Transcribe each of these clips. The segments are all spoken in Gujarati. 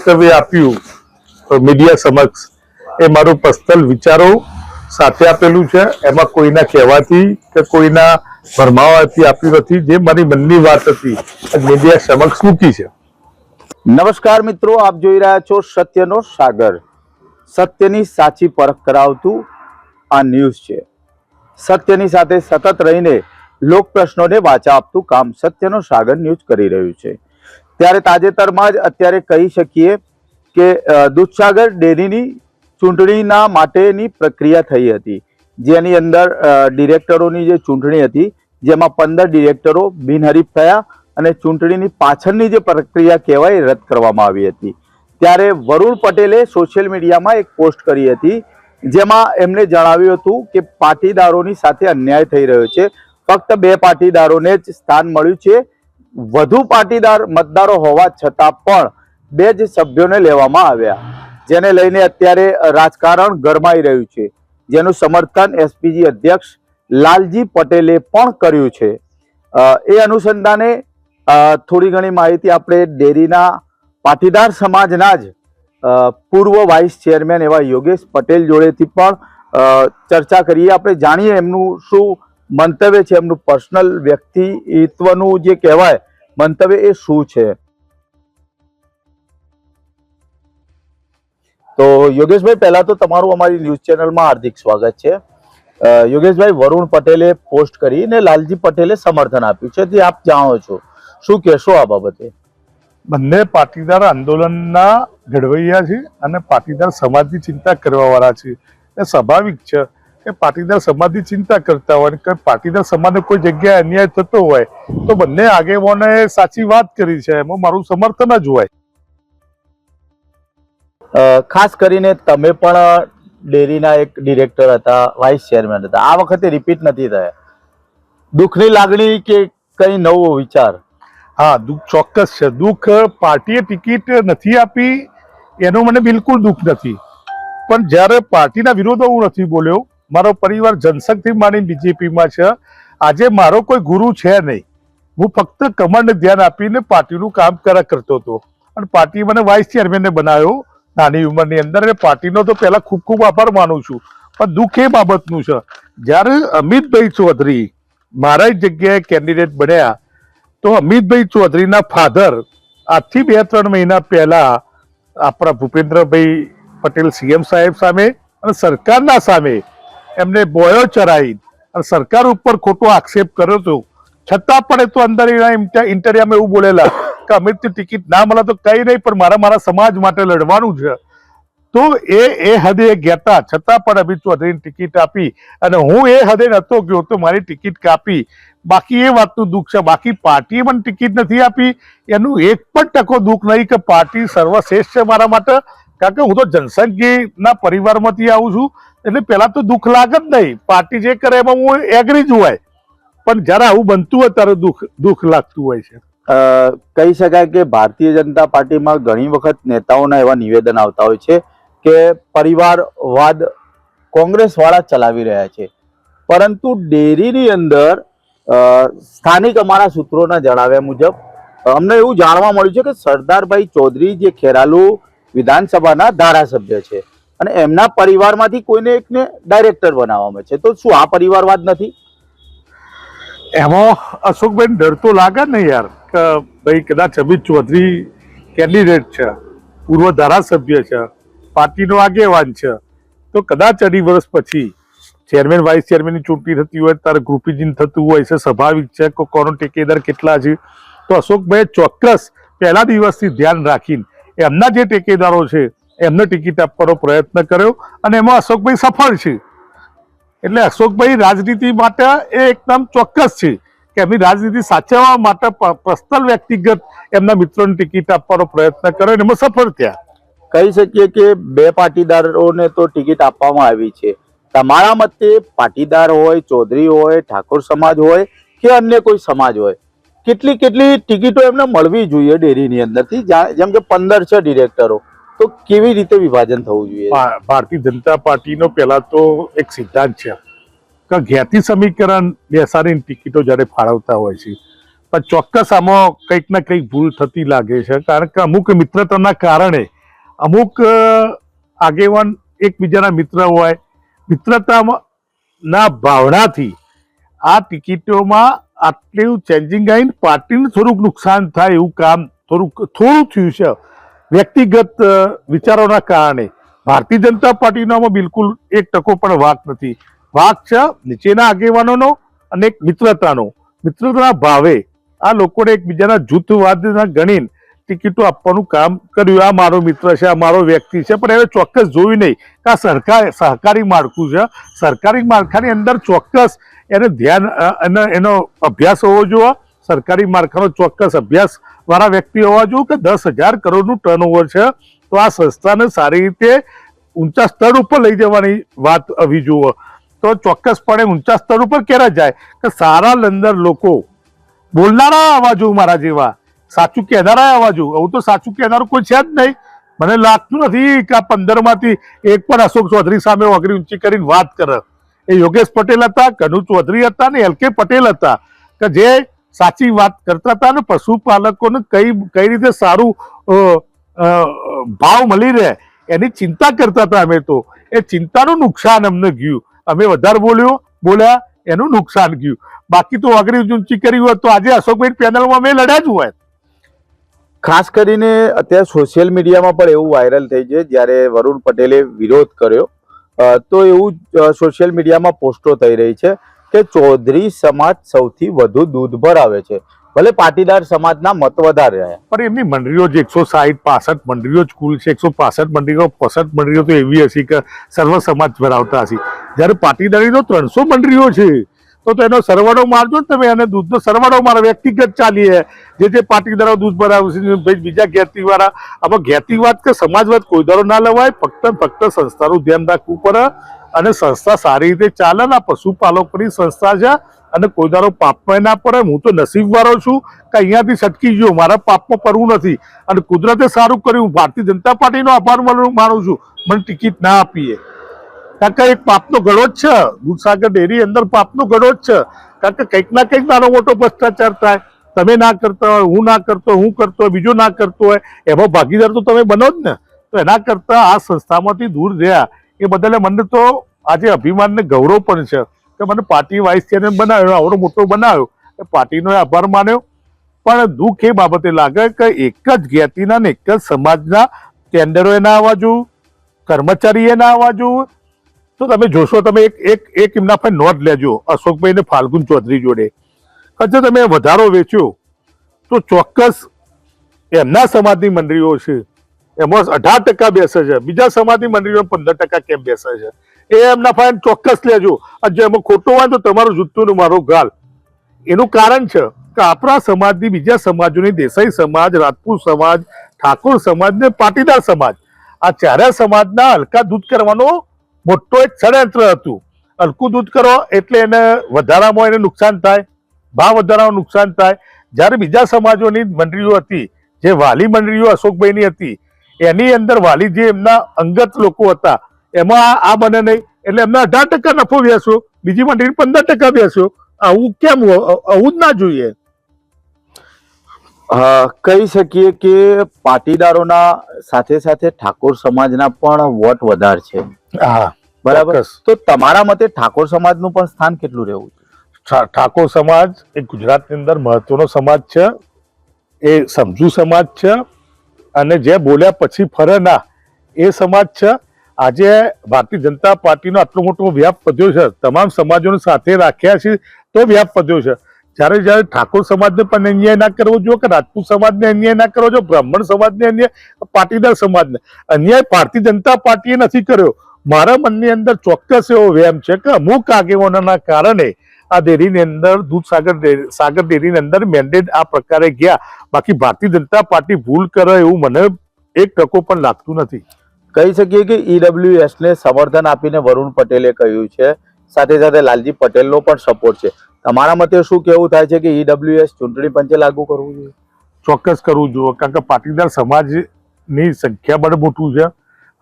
વક્તવ્ય આપ્યું મીડિયા સમક્ષ એ મારું પર્સનલ વિચારો સાથે આપેલું છે. એમાં કોઈના કહેવાથી કે કોઈના ભરમાવાથી આપ્યું નથી. જે મારી મનની વાત હતી મીડિયા સમક્ષ મૂકી છે. નમસ્કાર મિત્રો, આપ જોઈ રહ્યા છો સત્યનો સાગર. સત્યની સાચી પરખ કરાવતું આ ન્યૂઝ છે. સત્યની સાથે સતત રહીને લોક પ્રશ્નોને વાચા આપતું કામ સત્યનો સાગર ન્યૂઝ કરી રહ્યું છે. ત્યારે તાજેતરમાં જ અત્યારે કહી શકીએ કે દૂધસાગર ડેરીની ચૂંટણીના માટેની પ્રક્રિયા થઈ હતી. જેની અંદર ડિરેક્ટરોની જે ચૂંટણી હતી, જેમાં પંદર ડિરેક્ટરો બિનહરીફ થયા અને ચૂંટણીની પાછળની જે પ્રક્રિયા કહેવાય રદ કરવામાં આવી હતી. ત્યારે વરુણ પટેલે સોશિયલ મીડિયામાં એક પોસ્ટ કરી હતી, જેમાં એમણે જણાવ્યું હતું કે, પાટીદારોની સાથે અન્યાય થઈ રહ્યો છે. ફક્ત બે પાટીદારોને જ સ્થાન મળ્યું છે. વધુ પાટીદાર મતદારો હોવા છતાં પણ બે જ સભ્યોને લેવામાં આવ્યા. જેને લઈને અત્યારે રાજકારણ ગરમાઈ રહ્યું છે. જેનું સમર્થન એસપીજી અધ્યક્ષ લાલજી પટેલે પણ કર્યું છે. એ અનુસંધાને થોડી ઘણી માહિતી આપણે ડેરીના પાટીદાર સમાજના જ પૂર્વ વાઇસ ચેરમેન એવા યોગેશ પટેલ જોડેથી પણ ચર્ચા કરીએ. આપણે જાણીએ એમનું શું મંતવ્ય છે, એમનું પર્સનલ વ્યક્તિત્વનું જે કહેવાય, મંતવ્ય એ શું છે? તો યોગેશભાઈ, પહેલા તો તમારું અમારી ન્યૂઝ ચેનલમાં હાર્દિક સ્વાગત છે. યોગેશભાઈ, વરુણ પટેલે પોસ્ટ કરી ને લાલજી પટેલે સમર્થન આપ્યું છે તે આપ જાણો છો. શું કહેશો આ બાબતે? બંને પાટીદાર આંદોલનના ઘડવૈયા છે અને પાટીદાર સમાજની ચિંતા કરવા વાળા છે. એ સ્વાભાવિક છે. કે પાટીદાર સમાજની ચિંતા કરતા હોય કે પાટીદાર સમાજને કોઈ જગ્યાએ અન્યાય થતો હોય તો બંને આગેવાનોએ સાચી વાત કરી છે. એમાં મારું સમર્થન જ હોય. ખાસ કરીને તમે પણ ડેરીના એક ડિરેક્ટર હતા વાઇસ ચેરમેન હતા. આ વખતે રિપીટ નથી થયા. દુઃખની લાગણી કે કઈ નવો વિચાર? હા દુઃખ ચોક્કસ છે. દુઃખ પાર્ટીએ ટિકિટ નથી આપી એનું મને બિલકુલ દુઃખ નથી. પણ જ્યારે પાર્ટીના વિરોધો હું નથી બોલ્યો મારો પરિવાર જનશક્તિ માની બીજેપીમાં છે. આજે મારો કોઈ ગુરુ છે નહીં. હું ફક્ત કમાન્ડને ધ્યાન આપીને પાર્ટીનું કામ કર્યા કરતો હતો. અને પાર્ટી મને વાઇસ ચેરમેનને બનાવ્યો. નાની ઉંમરની અંદર અને પાર્ટીનો તો પહેલાં ખૂબ ખૂબ આભાર માનું છું. પણ દુઃખ એ બાબતનું છે. જ્યારે અમિતભાઈ ચૌધરી મારા જગ્યાએ કેન્ડિડેટ બન્યા, તો અમિતભાઈ ચૌધરીના ફાધર આજથી બે ત્રણ મહિના પહેલાં આપણા ભૂપેન્દ્રભાઈ પટેલ સીએમ સાહેબ સામે અને સરકારના સામે એમને બોયો ચરાવી અને સરકાર ઉપર ખોટો આક્ષેપ કર્યો હતો. છતાં પણ એ તો અંદર એના ઇન્ટરવ્યુમાં એવું બોલેલા કે અમિતની ટિકિટ ના મળે તો કઈ નહીં, પણ મારા મારા સમાજ માટે લડવાનું છે. તો એ એ હદે ગયા છતાં પણ અમિત ચૌધરીની ટિકિટ આપી અને હું એ હદે નતો ગયો તો મારી ટિકિટ કાપી. બાકી એ વાતનું દુઃખ છે. બાકી પાર્ટીએ મને ટિકિટ નથી આપી. એનું એક પણ ટકો દુઃખ નહીં કે પાર્ટી સર્વશ્રેષ્ઠ છે મારા માટે. કારણ કે હું તો જનસંઘીના પરિવારમાંથી આવું છું, એટલે પહેલાં તો દુઃખ લાગે જ નહીં. પાર્ટી જે કરે એમાં હું એગ્રી જ હોય. પણ જ્યારે આવું બનતું હોય ત્યારે દુઃખ દુઃખ લાગતું હોય છે. કહી શકાય કે ભારતીય જનતા પાર્ટીમાં ઘણી વખત નેતાઓના એવા નિવેદન આવતા હોય છે કે પરિવારવાદ કોંગ્રેસ વાળા ચલાવી રહ્યા છે. પરંતુ ડેરીની અંદર સ્થાનિક અમારા સૂત્રોના જણાવ્યા મુજબ અમને એવું જાણવા મળ્યું છે કે સરદારભાઈ ચૌધરી જે ખેરાલુ વિધાનસભાના ધારાસભ્ય છે. અને એમના પરિવારમાંથી કોઈને એકને ડાયરેક્ટર બનાવવામાં છે. તો શું આ પરિવારવાદ નથી? એમાં અશોકભાઈ ડર તો લાગે ને યાર કે ભાઈ કદાચ અમિત ચૌધરી કેન્ડિડેટ છે, પૂર્વ ધારાસભ્ય છે, પાર્ટીનો આગેવાન છે, તો કદાચ અઢી વર્ષ પછી ચેરમેન, વાઇસ ચેરમેનની ચૂંટણી થતી હોય, તારે ગ્રુપિંગ થતું હોય, છે, સ્વાભાવિક છે કે કોનો ટેકેદાર કેટલા છે? તો અશોકભાઈ ચોક્કસ પહેલા દિવસથી ધ્યાન રાખીને એમના જે ટેકેદારો છે, એમને ટિકિટ આપવાનો પ્રયત્ન કર્યો અને એમાં અશોકભાઈ સફળ છે. એટલે અશોકભાઈ રાજનીતિ માટે એ એકદમ ચોક્કસ છે કે એમની રાજનીતિ સાચવવા માટે પર્સનલ વ્યક્તિગત એમના મિત્રોને ટિકિટ આપવાનો પ્રયત્ન કર્યો અને એમાં સફળ થયા. કહી શકીએ કે બે પાટીદારોને તો ટિકિટ આપવામાં આવી છે. તમારા મતે પાટીદાર હોય, ચૌધરી હોય, ઠાકોર સમાજ હોય કે અન્ય કોઈ સમાજ હોય? કેટલી કેટલી ટિકિટો એમને મળવી જોઈએ ડેરીની અંદરથી? જેમ કે પંદર છે ડિરેક્ટરો. તો કેવી રીતે વિભાજન થવું જોઈએ? ભારતીય જનતા પાર્ટીનો પહેલા તો એક સિદ્ધાંત છે કે જ્ઞાતિ સમીકરણ બેસાડીને ટિકિટો જ્યારે ફાળવતા હોય છે, પણ ચોક્કસ આમાં કંઈક ને કંઈક ભૂલ થતી લાગે છે, કારણ કે અમુક મિત્રતાના કારણે અમુક આગેવાન એકબીજાના મિત્ર હોય. મિત્રતામાં ભાવનાથી આ ટિકિટોમાં આટલું ચેન્જિંગ આવીને પાર્ટીને થોડુંક નુકસાન થાય એવું કામ થોડુંક, થોડું થયું છે. વ્યક્તિગત વિચારોના કારણે. ભારતીય જનતા પાર્ટીનામાં બિલકુલ એક ટકો પણ વાક નથી. વાક છે નીચેના આગેવાનોનો અને એક મિત્રતાનો. મિત્રતાના ભાવે આ લોકોને એકબીજાના જૂથવાદના ગણીને ટિકિટો આપવાનું કામ કર્યું. આ મારો મિત્ર છે, આ મારો વ્યક્તિ છે, પણ હવે ચોક્કસ જોયું નહીં કે આ સરકાર, સહકારી માળખું છે. સરકારી માળખાની અંદર ચોક્કસ એને ધ્યાન એનો અભ્યાસ હોવો જોઈએ. સરકારી માળખાનો ચોક્કસ અભ્યાસવાળા વ્યક્તિ હોવા જોઈએ કે દસ હજાર કરોડનું ટર્નઓવર છે. તો આ સંસ્થાને સારી રીતે ઊંચા સ્તર ઉપર લઈ જવાની વાત આવી જુઓ તો ચોક્કસપણે ઊંચા સ્તર ઉપર ક્યારે જાય? કે સારા લંદર લોકો, બોલનારા અવાજો મારા જેવા સાચું કહેનારા અવાજો હું તો સાચું કહેનારું કોઈ છે જ નહીં. મને લાગતું નથી કે આ પંદરમાંથી એક પણ અશોક ચૌધરી સામે વગરી ઊંચી કરીને વાત કરે. એ યોગેશ પટેલ હતા, કનુ ચૌધરી હતા ને એલ કે પટેલ હતા. કે જે સાચી વાત કરતા હતા ને પશુપાલકોને કઈ કઈ રીતે સારું ભાવ મળી રહે એની ચિંતા કરતા હતા અમે તો. એ ચિંતાનું નુકસાન અમને ગયું. અમે વધારે બોલ્યો, બોલ્યા, એનું નુકસાન ગયું. બાકી તો અઘરી ઊંચી કરી હોય તો આજે અશોકભાઈ પેનલમાં અમે લડ્યા જ હોય. ખાસ કરીને અત્યારે સોશિયલ મીડિયામાં પણ એવું વાયરલ થઈ છે, જ્યારે વરુણ પટેલે વિરોધ કર્યો તો એવું સોશિયલ મીડિયામાં પોસ્ટો થઈ રહી છે કે ચૌધરી સમાજ સૌથી વધુ દૂધ ભરાવે છે. ભલે પાટીદાર સમાજના મત વધારે રહ્યા પણ એમની મંડળીઓ જે એકસો સાહીઠ, પાસઠ મંડળીઓ જ કુલ છે, એકસો પાસઠ મંડળીઓ પાસઠ મંડળીઓ તો એવી હશે કે સર્વ સમાજ ભરાવતા હશે. જ્યારે પાટીદારીનો ત્રણસો મંડળીઓ છે તો એનો સરવાળો મારજો ને તમે અને દૂધનો સરવાળો મારો, વ્યક્તિગત ચાલીએ જે જે પાટીદારો દૂધ ભરાવે છે બીજા વાળા આમાં જ્ઞાતિવાદ કે સમાજવાદ કોઈ દારો ના લેવાય, ફક્ત ફક્ત સંસ્થાનું ધ્યાન રાખવું પડે અને સંસ્થા સારી રીતે ચાલે ને પશુપાલકોની સંસ્થા છે અને કોઈ દારો પાપમાં ના પડે. હું તો નસીબ વાળો છું કે અહીંયાથી છટકી ગયો. મારા પાપમાં પડવું નથી. અને કુદરતે સારું કર્યું. ભારતીય જનતા પાર્ટીનો આભાર માનું છું. મને ટિકિટ ના આપીએ. કારણ કે એક પાપનો ગળો જ છે. દૂધસાગર ડેરી અંદર પાપનો ગળો જ છે. કારણ કે કંઈક ના કંઈક નાનો મોટો ભ્રષ્ટાચાર થાય. તમે ના કરતા હોય, હું ના કરતો હું કરતો હોય, બીજો ના કરતો હોય, એમાં ભાગીદાર તો તમે બનો જ ને. તો એના કરતાં આ સંસ્થામાંથી દૂર રહ્યા. એ બદલે મને તો આજે અભિમાન ને ગૌરવ પણ છે કે મને પાર્ટી વાઇસ ચેરમેન બનાવ્યો, આવડો મોટો બનાવ્યો. એ પાર્ટીનો આભાર માન્યો. પણ દુઃખ એ બાબતે લાગે કે એક જ જ્ઞાતિના ને એક જ સમાજના ટેન્ડરો ના આવવા જોવું કર્મચારી ના આવવા જોવું તો તમે જોશો, તમે એક એક એક એમના પર નોંધ લેજો અશોકભાઈ ને ફાલ્ગુન ચૌધરી જોડે. કે જો તમે વધારો વેચ્યો, તો ચોક્કસ એમના સમાજની મંડળીઓ છે, એમાં અઢાર ટકા બેસે છે, બીજા સમાજની મંડળીઓ પંદર ટકા કેમ બેસે છે? એ એમના ફાઇન ચોક્કસ લેજો. જો એમાં ખોટું હોય તો તમારું ને મારો ગાલ. એનું કારણ છે કે આપણા સમાજની બીજા સમાજોની દેસાઈ સમાજ, રાજપૂત સમાજ, ઠાકોર સમાજ ને પાટીદાર સમાજ. આ ચારે સમાજના હલકા દૂધ કરવાનો મોટો એક ષડયંત્ર હતું. હલકું દૂધ કરો એટલે એને વધારામાં એને નુકસાન થાય ભાવ વધારામાં નુકસાન થાય. જ્યારે બીજા સમાજોની મંડળીઓ હતી, જે વાલી મંડળીઓ અશોકભાઈની હતી, એની અંદર વાલી જે એમના અંગત લોકો હતા, એમાં આ- બને નહીં. એટલે એમને અઢાર ટકા નફો બેસ્યો બીજી મંડળી પંદર ટકા બેસ્યો આવું કેમ આવું જ ના જોઈએ. કહી શકીએ કે પાટીદારોના સાથે સાથે ઠાકોર સમાજના પણ વોટ વધારે છે. હા બરાબર? તો તમારા મતે ઠાકોર સમાજનું પણ સ્થાન કેટલું રહેવું ઠાકોર સમાજ એ ગુજરાતની અંદર મહત્વનો સમાજ છે એ સમજુ સમાજ છે અને જે બોલ્યા પછી ફરે ના એ સમાજ છે. આજે ભારતીય જનતા પાર્ટીનો આટલો મોટો વ્યાપ વધ્યો છે તમામ સમાજોને સાથે રાખ્યા છે તો વ્યાપ વધ્યો છે. જ્યારે જ્યારે ઠાકોર સમાજને પણ અન્યાય ના કરવો જોઈએ કે રાજપૂત સમાજને અન્યાય ના કરવો જોઈએ બ્રાહ્મણ સમાજને અન્યાય પાટીદાર સમાજને અન્યાય ભારતીય જનતા પાર્ટીએ નથી કર્યો. મારા મનની અંદર ચોક્કસ એવો વહેમ છે કે અમુક આગેવાનોના કારણે આ ડેરીની અંદર દૂધ સાગર સાગર ડેરીની અંદર મેન્ડેટ આ પ્રકારે ગયા. બાકી ભારતીય જનતા પાર્ટી ભૂલ કરે એવું મને એક ટકો પણ લાગતું નથી. કહી શકીએ કે ઈડબ્લ્યુએસને સમર્થન આપીને વરુણ પટેલે કહ્યું છે. સાથે સાથે લાલજી પટેલનો પણ સપોર્ટ છે. તમારા મતે શું કેવું થાય છે કે ઈડબ્લ્યુએસ ચૂંટણી પંચે લાગુ કરવું જોઈએ? ચોક્કસ કરવું જોઈએ. કારણ કે પાટીદાર સમાજની સંખ્યા બળ મોટું છે.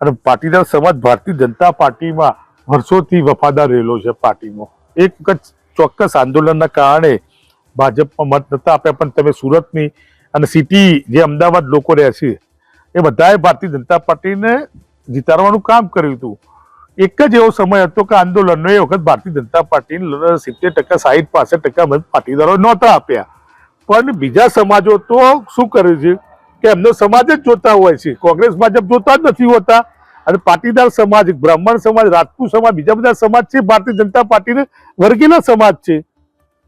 અને પાટીદાર સમાજ ભારતીય જનતા પાર્ટીમાં વર્ષોથી વફાદાર રહેલો છે પાર્ટીમાં એક વખત ચોક્કસ આંદોલનના કારણે ભાજપમાં મત નતા આપ્યા, પણ તમે સુરતની અને સિટી જે અમદાવાદ લોકો રહે છે, એ બધાએ ભારતીય જનતા પાર્ટીને જીતાડવાનું કામ કર્યું હતું. એક જ એવો સમય હતો કે આંદોલનનો, એ વખત ભારતીય જનતા પાર્ટીને સિત્તેર ટકા, સાહીઠ, પાસઠ ટકા પાટીદારો નહોતા આપ્યા. પણ બીજા સમાજો તો શું કરે છે? કે એમનો સમાજ જ જોતા હોય છે. કોંગ્રેસ, ભાજપ જોતા જ નથી હોતા. અને પાટીદાર સમાજ, બ્રાહ્મણ સમાજ, રાજપૂત સમાજ, બીજા બધા સમાજ છે, ભારતીય જનતા પાર્ટીને વર્ગેલા સમાજ છે.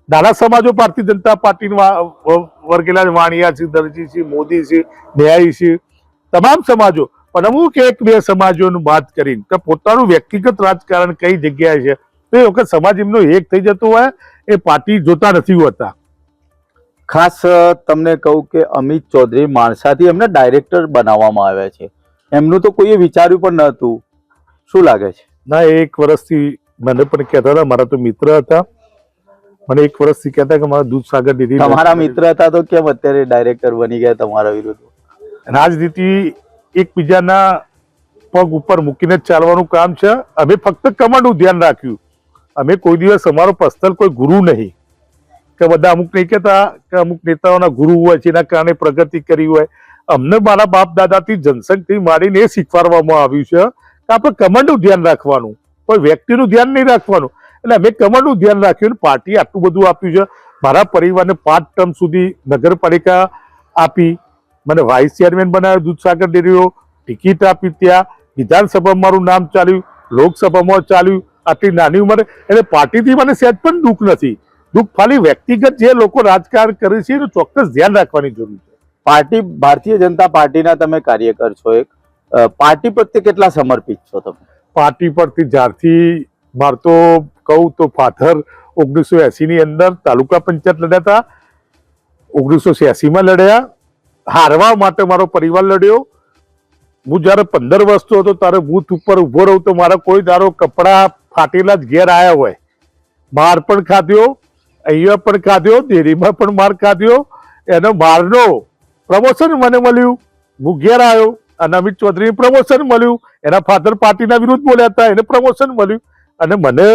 નાના સમાજો ભારતીય જનતા પાર્ટી વર્ગેલા. વાણિયા છે, દરજી છે, મોદી છે, ન્યાયી છે. તમામ સમાજો. પણ અમુક એક, બે સમાજોનું વાત કરીને કે પોતાનું વ્યક્તિગત રાજકારણ કઈ જગ્યાએ છે? તો એ વખત સમાજ એમનો એક થઈ જતો હોય, એ પાર્ટી જોતા નથી હોતા. ખાસ તમને કહું કે અમિત ચૌધરી માણસાથી એમને ડાયરેક્ટર બનાવવામાં આવ્યા છે. એમનું તો કોઈએ વિચાર્યું પણ ન હતું શું લાગે છે? ના એક વર્ષથી મને પણ કહેતા હતા મારા તો મિત્ર હતા. મને એક વર્ષથી કહેતા કે મારા દૂધસાગર દીદી તમારા મિત્ર હતા તો કેમ અત્યારે ડાયરેક્ટર બની ગયા તમારા વિરુદ્ધ? રાજનીતિ એકબીજાના પગ ઉપર મૂકીને જ ચાલવાનું કામ છે. અમે ફક્ત કમાન્ડનું ધ્યાન રાખ્યું. અમે કોઈ દિવસ અમારો પર્સનલ કોઈ ગુરુ નહીં. કે બધા અમુક નહીં કહેતા કે અમુક નેતાઓના ગુરુ હોય છે એના કારણે પ્રગતિ કરી હોય. અમને મારા બાપ દાદાથી જનસંઘથી માંડીને એ શીખવાડવામાં આવ્યું છે કે આપણે કમાન્ડનું ધ્યાન રાખવાનું. કોઈ વ્યક્તિનું ધ્યાન નહીં રાખવાનું. એટલે અમે કમાન્ડનું ધ્યાન રાખ્યું અને પાર્ટી આટલું બધું આપ્યું છે. મારા પરિવારને પાંચ ટર્મ સુધી નગરપાલિકા આપી. મને વાઇસ ચેરમેન બનાવ્યો દૂધસાગર ડેરીઓ ટિકિટ આપી ત્યાં. વિધાનસભામાં મારું નામ ચાલ્યું. લોકસભામાં ચાલ્યું. આટલી નાની ઉંમરે. એટલે પાર્ટીથી મને સહેજ પણ દુઃખ નથી. દુઃખ ખાલી વ્યક્તિગત જે લોકો રાજકારણ કરે છે એનું ચોક્કસ ધ્યાન રાખવાની જરૂર છે. પાર્ટી ભારતીય જનતા પાર્ટીના તમે કાર્યકર છો એક. પાર્ટી પ્રત્યે કેટલા સમર્પિત છો તમે? પાર્ટી પરથી જ્યારથી માર તો કહું તો ફાધર ઓગણીસો એસીની અંદર તાલુકા પંચાયત લડ્યા હતા ઓગણીસો છ્યાસીમાં લડ્યા. હારવા માટે મારો પરિવાર લડ્યો. હું જ્યારે પંદર વર્ષનો હતો ત્યારે બૂથ ઉપર ઊભો રહું તો મારા કોઈ દારો કપડાં ફાટેલા જ ઘેર આવ્યા હોય. માર પણ ખાધ્યો. અહીંયા પણ ખાધ્યો, ડેરીમાં પણ માર ખાધ્યો. એનો મારનો પ્રમોશન મને મળ્યું. ઘેર આવ્યો અને અમિત ચૌધરીને પ્રમોશન મળ્યું. એના ફાધર પાર્ટીના વિરુદ્ધ બોલ્યા હતા, એને પ્રમોશન મળ્યું. અને મને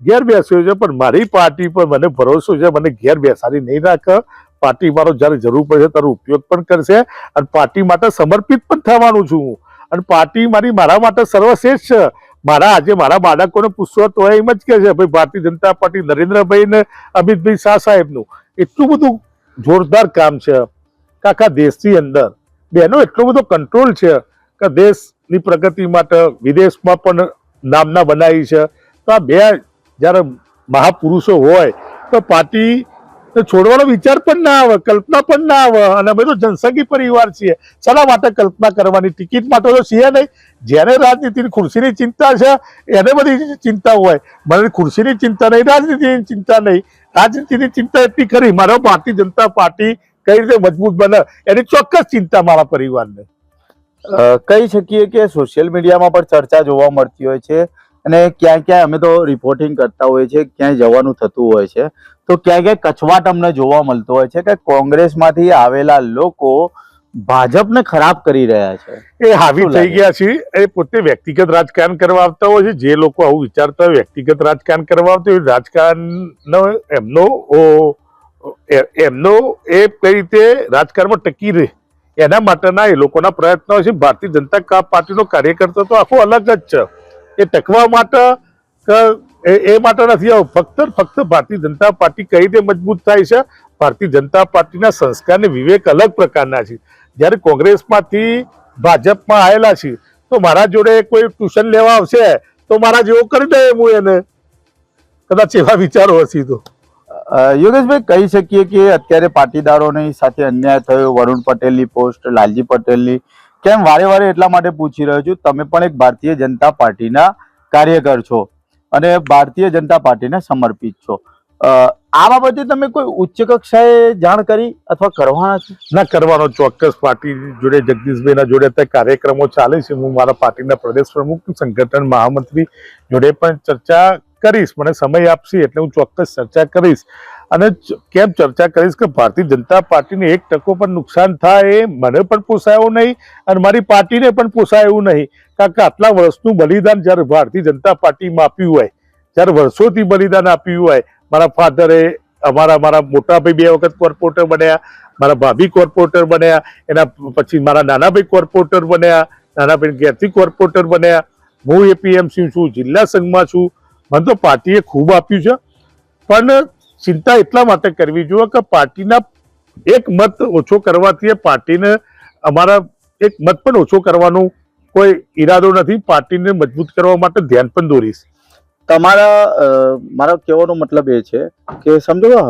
ઘેર બેસ્યો છે, પણ મારી પાર્ટી પર મને ભરોસો છે, મને ઘેર બેસાડી નહીં રાખે. પાર્ટી મારો જ્યારે જરૂર પડશે ત્યારે ઉપયોગ પણ કરશે અને પાર્ટી માટે સમર્પિત પણ થવાનું છું અને પાર્ટી મારી મારા માટે સર્વશ્રેષ્ઠ છે. મારા આજે મારા બાળકોને પૂછવો તો એમ જ કે છે, ભાઈ, ભારતીય જનતા પાર્ટી નરેન્દ્રભાઈ ને અમિતભાઈ શાહ સાહેબનું. એટલું બધું જોરદાર કામ છે. કે આખા દેશની અંદર બેનો એટલો બધો કંટ્રોલ છે કે દેશની પ્રગતિ માટે વિદેશમાં પણ નામના બનાવી છે. તો આ બે જ્યારે મહાપુરુષો હોય તો પાર્ટી છોડવાનો વિચાર પણ ના આવે, કલ્પના પણ ના આવે. અને અમે તો જનસંઘી પરિવાર છીએ. શાના માટે કલ્પના કરવાની? ટિકિટ માટે તો છીએ નહીં. જેને રાજનીતિની ખુરશીની ચિંતા છે, એને બધી ચિંતા હોય. મને ખુરશીની ચિંતા નહીં, રાજનીતિની ચિંતા નહીં. રાજનીતિની ચિંતા એટલી ખરી, મારો ભારતીય જનતા પાર્ટી કઈ રીતે મજબૂત બને, એની ચોક્કસ ચિંતા મારા પરિવારને. કહી શકીએ કે સોશિયલ મીડિયામાં પણ ચર્ચા જોવા મળતી હોય છે અને ક્યાંય ક્યાંય અમે તો રિપોર્ટિંગ કરતા હોઈએ છીએ, ક્યાંય જવાનું થતું હોય છે. તો ક્યાંય ક્યાંય કચવાટ અમને જોવા મળતો હોય છે કે કોંગ્રેસમાંથી આવેલા લોકો ભાજપને ખરાબ કરી રહ્યા છે. એ હાવી થઈ ગયા છે. એ પોતે વ્યક્તિગત રાજકારણ કરવા આવતા હોય છે. જે લોકો આવું વિચારતા હોય વ્યક્તિગત રાજકારણ કરવા આવતા હોય રાજકારણનો એમનો એમનો એ કઈ રીતે રાજકારણમાં ટકી રહે એના માટેના એ લોકોના પ્રયત્નો છે. ભારતીય જનતા પાર્ટીનો કાર્યકર્તા તો આખો અલગ જ છે. એ ટકવા માટે કે એ માટે નથી આવું. ફક્ત ફક્ત ભારતીય જનતા પાર્ટી કઈ રીતે મજબૂત થાય છે? ભારતીય જનતા પાર્ટીના સંસ્કાર ને વિવેક અલગ પ્રકારના છે. જ્યારે કોંગ્રેસમાંથી ભાજપમાં આવેલા છે, તો મારા જોડે કોઈ ટ્યુશન લેવા આવશે, તો મારા જેવો કરી દે હું એને. કદાચ એવા વિચારો હશે તો. યોગેશભાઈ, કહી શકીએ કે અત્યારે પાટીદારોની સાથે અન્યાય થયો, વરુણ પટેલની પોસ્ટ, લાલજી પટેલની. કેમ? વારે વારે એટલા માટે પૂછી રહ્યો છું. તમે પણ એક ભારતીય જનતા પાર્ટીના કાર્યકર છો. અને ભારતીય જનતા પાર્ટીને સમર્પિત છો. આ બાબતે તમે કોઈ ઉચ્ચ કક્ષાએ જાણ કરી અથવા કરવાના છો? ના, કરવાનો ચોક્કસ પાર્ટી જોડે, જગદીશભાઈના જોડે અત્યારે કાર્યક્રમો ચાલે છે. હું મારા પાર્ટીના પ્રદેશ પ્રમુખ, સંગઠન મહામંત્રી જોડે પણ ચર્ચા કરીશ. મને સમય આપશે એટલે હું ચોક્કસ ચર્ચા કરીશ. અને કેમ ચર્ચા કરીશ કે ભારતીય જનતા પાર્ટીને એક ટકો પણ નુકસાન થાય એ મને પણ પોસાયું નહીં અને મારી પાર્ટીને પણ પોસાયું નહીં. કારણ કે આટલા વર્ષનું બલિદાન જ્યારે ભારતીય જનતા પાર્ટીમાં આપ્યું હોય, જ્યારે વર્ષોથી બલિદાન આપ્યું હોય, મારા ફાધરે, અમારા, મારા મોટા ભાઈ બે વખત કોર્પોરેટર બન્યા, મારા ભાભી કોર્પોરેટર બન્યા, એના પછી મારા નાના ભાઈ કોર્પોરેટર બન્યા નાના ભાઈ ઘેરથી કોર્પોરેટર બન્યા. હું એપીએમસી છું, જિલ્લા સંઘમાં છું. મને તો પાર્ટીએ ખૂબ આપ્યું છે. પણ ચિંતા એટલા માટે કરવી. જોઈએ કે પાર્ટીના એક મત ઓછો કરવાથી પાર્ટીને અમારા એક મત પણ ઓછો કરવાનો કોઈ ઈરાદો નથી. પાર્ટીને મજબૂત કરવા માટે ધ્યાન પણ દોરીશ. તમારા મારા કહેવાનો મતલબ એ છે કે સમજો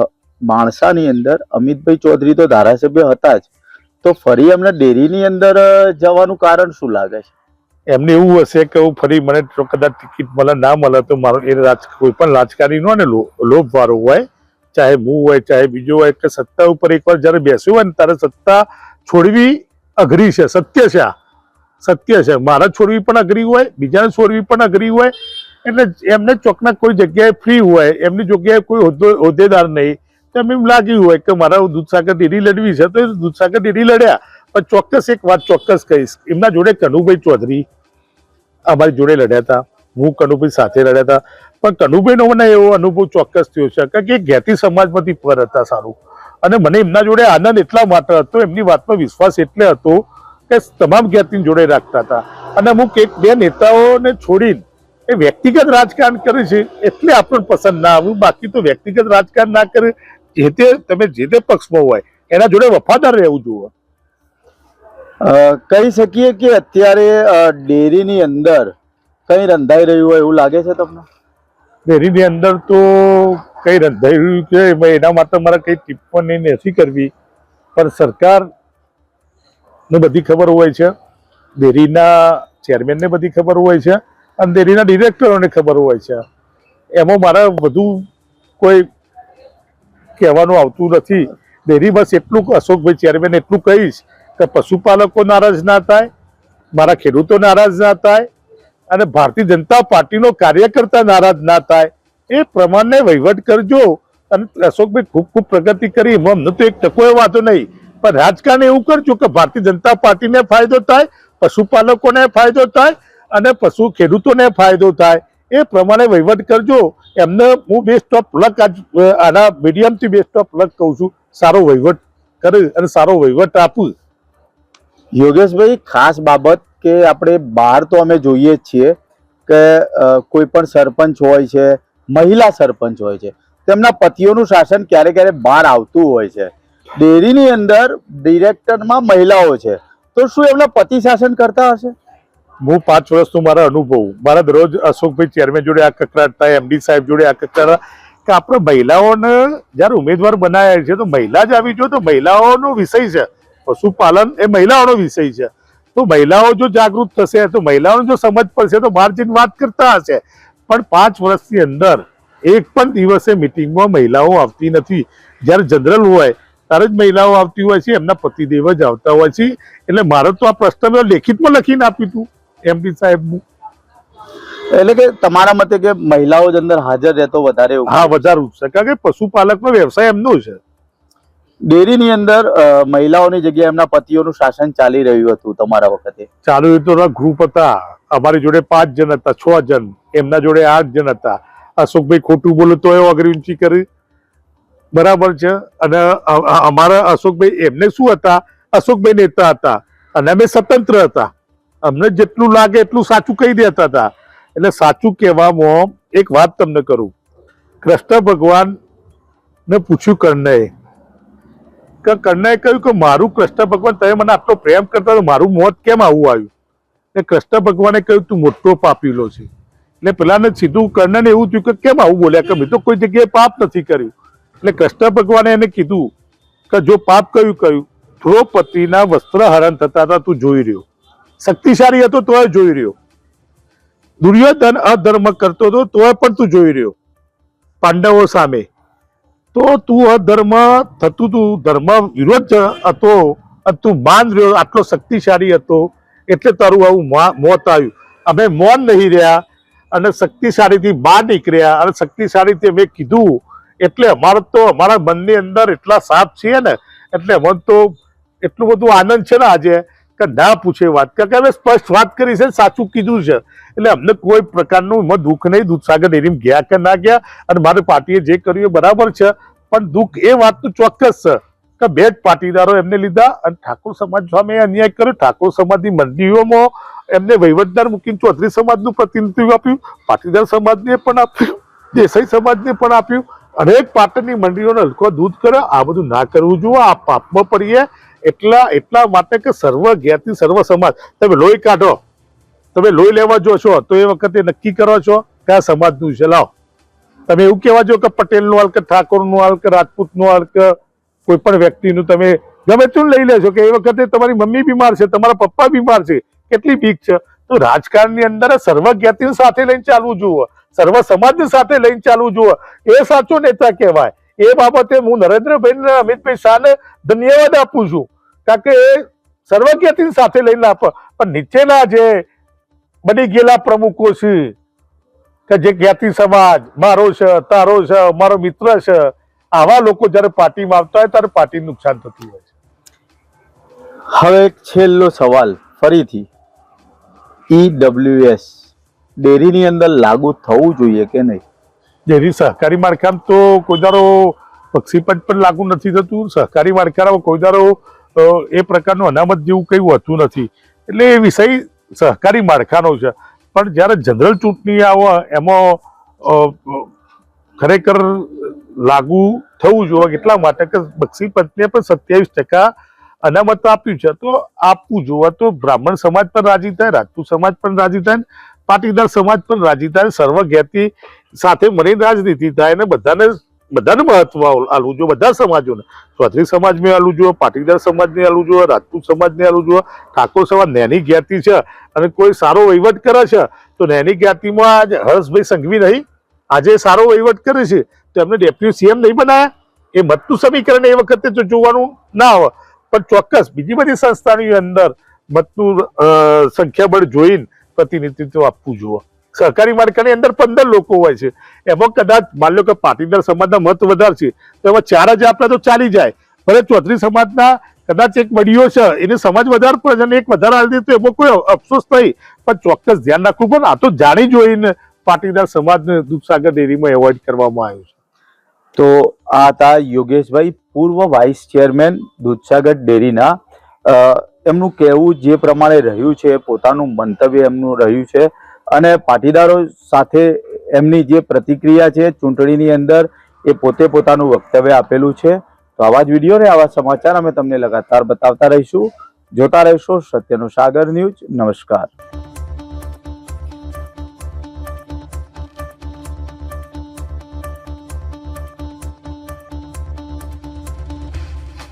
માણસાની અંદર અમિતભાઈ ચૌધરી તો ધારાસભ્ય હતા જ. તો ફરી એમને ડેરીની અંદર જવાનું કારણ શું લાગે છે? એમને એવું હશે કે હું ફરી મને કદાચ ટિકિટ મળે ના મળે તો મારો એ રાજ કોઈ પણ રાજકારણીનો ને લો- લોભ હોય ચાહે હું હોય, ચાહે બીજો હોય, કે સત્તા ઉપર એકવાર જ્યારે બેસ્યું હોય ને ત્યારે સત્તા છોડવી અઘરી છે, સત્ય છે આ. સત્ય છે. મારા છોડવી પણ અઘરી હોય, બીજાને છોડવી પણ અઘરી હોય. એટલે એમને ચોકના કોઈ જગ્યાએ ફ્રી હોય, એમની જગ્યાએ કોઈ હોદ્દો- હોદ્દેદાર નહીં. તો એમ એમ લાગ્યું હોય કે મારા દૂધસાગર ડેરી લડવી છે, તો એ દૂધસાગર ડેરી લડ્યા. પણ ચોક્કસ એક વાત ચોક્કસ કહીશ. એમના જોડે કનુભાઈ ચૌધરી અમારી જોડે લડ્યા હતા. હું કનુભાઈ સાથે લડ્યા હતા. પણ કનુભાઈનો મને એવો અનુભવ ચોક્કસ થયો છે કારણ કે જ્ઞાતિ સમાજમાંથી પર હતા સારું. અને મને એમના જોડે આનંદ એટલા માટે હતો, એમની વાતમાં વિશ્વાસ એટલે હતો કે તમામ જ્ઞાતિની જોડે રાખતા હતા. અને અમુક એક બે નેતાઓને છોડીને એ વ્યક્તિગત રાજકારણ કરે છે એટલે આપણને પસંદ ના આવ્યું બાકી તો વ્યક્તિગત રાજકારણ ના કરે, જે તે તમે જે તે પક્ષમાં હોય, એના જોડે વફાદાર રહેવું જોઈએ. કહી શકીએ કે અત્યારે ડેરીની અંદર કઈ રંધાઈ રહ્યું હોય એવું લાગે છે તમને? ડેરીની અંદર તો કઈ રંધાઈ રહ્યું છે એના માટે મારે કઈ ટિપ્પણી નથી કરવી. પણ સરકાર ને બધી ખબર હોય છે, ડેરીના ચેરમેનને બધી ખબર હોય છે, અને ડેરીના ડિરેક્ટરોને ખબર હોય છે. એમાં મારે વધુ કોઈ કહેવાનું આવતું નથી. ડેરી બસ એટલું અશોકભાઈ ચેરમેન એટલું કહીશ કે પશુપાલકો નારાજ ના થાય, મારા ખેડૂતો નારાજ ના થાય અને ભારતીય જનતા પાર્ટીનો કાર્યકર્તા નારાજ ના થાય, એ પ્રમાણે વહીવટ કરજો. અને અશોકભાઈ ખૂબ ખૂબ પ્રગતિ કરી, એમાં તો એક ટકો વાતો નહીં. પણ રાજકારણ એવું કરજો કે ભારતીય જનતા પાર્ટીને ફાયદો થાય, પશુપાલકોને ફાયદો થાય, અને પશુ ખેડૂતોને ફાયદો થાય. એ પ્રમાણે વહીવટ કરજો. એમને હું બેસ્ટ ઓફ લક આના મીડિયમથી બેસ્ટ ઓફ લક કહું છું. સારો વહીવટ કરે અને સારો વહીવટ આપું. યોગેશભાઈ, ખાસ બાબત કે આપણે બહાર તો અમે જોઈએ જ છીએ કે કોઈ પણ સરપંચ હોય છે, મહિલા સરપંચ હોય છે, તેમના પતિઓનું શાસન ક્યારે ક્યારે બહાર આવતું હોય છે. ડેરીની અંદર ડિરેક્ટરમાં મહિલાઓ છે. તો શું એમના પતિ શાસન કરતા હશે? હું પાંચ વર્ષનો મારા અનુભવ. મારા દરરોજ અશોકભાઈ ચેરમેન જોડે આ કકડાટ થાય, એમડી સાહેબ જોડે આ કકડાટ કે આપણે મહિલાઓને જ્યારે ઉમેદવાર બનાવ્યા છે, તો મહિલા જ આવી જો તો મહિલાઓનો વિષય છે. પશુપાલન એ મહિલાઓનો વિષય છે. તો મહિલાઓ જો જાગૃત થશે તો મહિલાઓને જો સમજ પડશે તો બહાર જઈને વાત કરતા હશે. પણ પાંચ વર્ષની અંદર એક પણ દિવસે મિટિંગમાં મહિલાઓ આવતી નથી. જ્યારે જનરલ હોય ત્યારે જ મહિલાઓ આવતી હોય છે એમના પતિદેવ જ આવતા હોય છે. એટલે મારો તો આ પ્રશ્ન મેં લેખિતમાં લખીને આપ્યું હતું એમપી સાહેબનું. એટલે કે તમારા મતે કે મહિલાઓ જ અંદર હાજર રહેતો વધારે હા વધારે ઉઠશે કારણ કે પશુપાલકનો વ્યવસાય એમનો છે. ડેરીની અંદર મહિલાઓની જગ્યાએ એમના પતિઓનું શાસન ચાલી રહ્યું હતું તમારા વખતે? ચાલુ તો ગ્રુપ હતા. અમારી જોડે પાંચ જણ હતા, છ જણ. એમના જોડે આઠ જણ હતા. અશોકભાઈ ખોટું બોલું તો અઘરી ઊંચી કરી. બરાબર છે? અને અમારા અશોકભાઈ એમને શું હતા? અશોકભાઈ નેતા હતા. અને અમે સ્વતંત્ર હતા. અમને જેટલું લાગે એટલું સાચું કહી દેતા હતા. એટલે સાચું કહેવામાં એક વાત તમને કરું. કૃષ્ણ ભગવાન ને પૂછ્યું કર્ણએ કે કર્ણએ કહ્યું કે મારું કૃષ્ણ ભગવાન, તમે મને આટલો પ્રેમ કરતા મારું મોત કેમ આવું આવ્યું? એટલે કૃષ્ણ ભગવાને કહ્યું, તું મોટો પાપીલો છે. એટલે પેલાને સીધું કર્ણને એવું થયું કે કેમ આવું બોલ્યા? કે મેં તો કોઈ જગ્યાએ પાપ નથી કર્યું. એટલે કૃષ્ણ ભગવાને એને કીધું કે જો પાપ કયું કયું દ્રૌપદીના વસ્ત્ર હરણ થતા હતા તું જોઈ રહ્યો. શક્તિશાળી હતો તોય જોઈ રહ્યો. દુર્યોધન અધર્મ કરતો હતો તોય પણ તું જોઈ રહ્યો. પાંડવો સામે તો તું અધર્મ થતું તું ધર્મ વિરોધ હતો. તું માન રહ્યો, આટલો શક્તિશાળી હતો. એટલે તારું આવું મોત આવ્યું. અમે મૌન નહીં રહ્યા અને શક્તિશાળીથી બહાર નીકળ્યા. અને શક્તિશાળીથી અમે કીધું, એટલે અમારે તો, અમારા મનની અંદર એટલા સાફ છીએ ને, એટલે અમને તો એટલું બધું આનંદ છે ને આજે. કે ના પૂછે વાત કે અમે સ્પષ્ટ વાત કરી છે, સાચું કીધું છે. એટલે અમને કોઈ પ્રકારનું એમાં દુઃખ નહીં દૂધસાગર ડેરીમાં ગયા કે ના ગયા, અને મારી પાર્ટીએ જે કર્યું એ બરાબર છે. પણ દુઃખ એ વાતનું ચોક્કસ છે કે બે જ પાટીદારો એમને લીધા અને ઠાકોર સમાજ સામે અન્યાય કર્યો. ઠાકોર સમાજની મંડળીઓમાં એમને વહીવટદાર મૂકીને ચૌધરી સમાજનું પ્રતિનિધિત્વ આપ્યું, પાટીદાર સમાજને પણ આપ્યું, દેસાઈ સમાજને પણ આપ્યું. અનેક પાટણની મંડળીઓને હલકો દૂધ કરે આ બધું ના કરવું જોઈએ, આ પાપમાં પડીએ. એટલા એટલા માટે કે સર્વ જ્ઞાતિ, સર્વ સમાજ. તમે લોહી કાઢો. તમે લોહી લેવા જો છો, તો એ વખતે નક્કી કરો છો કયા સમાજનું છે. લાવો. તમે એવું કહેવા જો કે પટેલનું હાલ કે ઠાકોરનું હાલ કે રાજપૂતનું હાલ કે કોઈ પણ વ્યક્તિનું તમે ગમે તેવું લઈ લેશો કે એ વખતે તમારી મમ્મી બીમાર છે, તમારા પપ્પા બીમાર છે, કેટલી બીક છે. તો રાજકારણની અંદર સર્વ જ્ઞાતિને સાથે લઈને ચાલવું જોઈએ સર્વ સમાજને સાથે લઈને ચાલવું જોઈએ એ સાચો નેતા કહેવાય. એ બાબતે હું નરેન્દ્રભાઈ અમિતભાઈ શાહને ધન્યવાદ આપું છું. કારણ કે સર્વજ્ઞથી સાથે લઈને આપ પણ નીચેના જે બની ગયેલા પ્રમુખો છે કે જે જ્ઞાતિ સમાજ મારો છે તારો છે મારો મિત્ર છે આવા લોકો જ્યારે પાર્ટીમાં આવતા હોય ત્યારે પાર્ટી નુકસાન થતું હોય છે. હવે એક છેલ્લો સવાલ ફરીથી. ઈડબ્લ્યુએસ ડેરીની અંદર લાગુ થવું જોઈએ કે નહીં? ડેરી સહકારી માળખામાં તો કોઈ દારો પક્ષીપંચ પણ લાગુ નથી થતું. સહકારી માળખામાં કોઈ દારો એ પ્રકારનું અનામત જેવું કંઈ હોતું નથી. એટલે એ વિષય સહકારી માળખાનો છે. પણ જ્યારે જનરલ ચૂંટણી આવે, એમાં ખરેખર લાગુ થવું જોઈએ એટલા માટે કે બક્ષી પંચને પણ સત્યાવીસ ટકા અનામત આપ્યું છે. તો આપવું જોવે તો બ્રાહ્મણ સમાજ પણ રાજી થાય, રાજપૂત સમાજ પણ રાજી થાય, પાટીદાર સમાજ પણ રાજી થાય સર્વ જ્ઞાતિ સાથે મળીને રાજનીતિ થાય અને બધાને બધાને મહત્વ આલવું જોઈએ, બધા સમાજોને. ચૌધરી સમાજને આલવું જોઈએ, પાટીદાર સમાજને આલવું જોઈએ, રાજપૂત સમાજને આલવું જોઈએ. ઠાકોર સમાજ નેની જ્ઞાતિ છે અને કોઈ સારો વહીવટ કરે છે, તો નેની જ્ઞાતિમાં આજ હર્ષભાઈ સંઘવી નહીં. આજે સારો વહીવટ કરે છે, તો એમને ડેપ્યુટી સીએમ નહીં બનાયા? એ મતનું સમીકરણ એ વખતે તો જોવાનું ના આવે પણ ચોક્કસ, બીજી બધી સંસ્થાની અંદર મતનું સંખ્યાબળ જોઈને પ્રતિનિધિત્વ આપવું જોઈએ. સહકારી માળખાની અંદર પંદર લોકો હોય છે. એમાં કદાચ માની લો કે પાટીદાર સમાજના મત વધારે છે, તો એમાં ચાર જ આપણા તો ચાલી જાય. ભલે ચૌધરી સમાજના કદાચ એક વડીઓ છે, એને સમાજ વધારે પડે છે એક વધારે આવી તો એમાં કોઈ અફસોસ નહીં. પણ ચોક્કસ ધ્યાન રાખવું પણ આ તો જાણી જોઈને પાટીદાર સમાજને દૂધસાગર ડેરીમાં એવોઇડ કરવામાં આવ્યું છે. તો આ હતા યોગેશભાઈ, પૂર્વ વાઇસ ચેરમેન દૂધસાગર ડેરીના. એમનું કહેવું જે પ્રમાણે રહ્યું છે, પોતાનું મંતવ્ય એમનું રહ્યું છે. અને પાટીદારો સાથે એમની જે પ્રતિક્રિયા છે, ચૂંટણીની અંદર એ પોતે પોતાનું વક્તવ્ય આપેલું છે. તો આવા જ વીડિયો ને આવા સમાચાર અમે તમને લગાતાર બતાવતા રહીશું. જોતા રહેશો સત્યનો સાગર ન્યૂઝ. નમસ્કાર.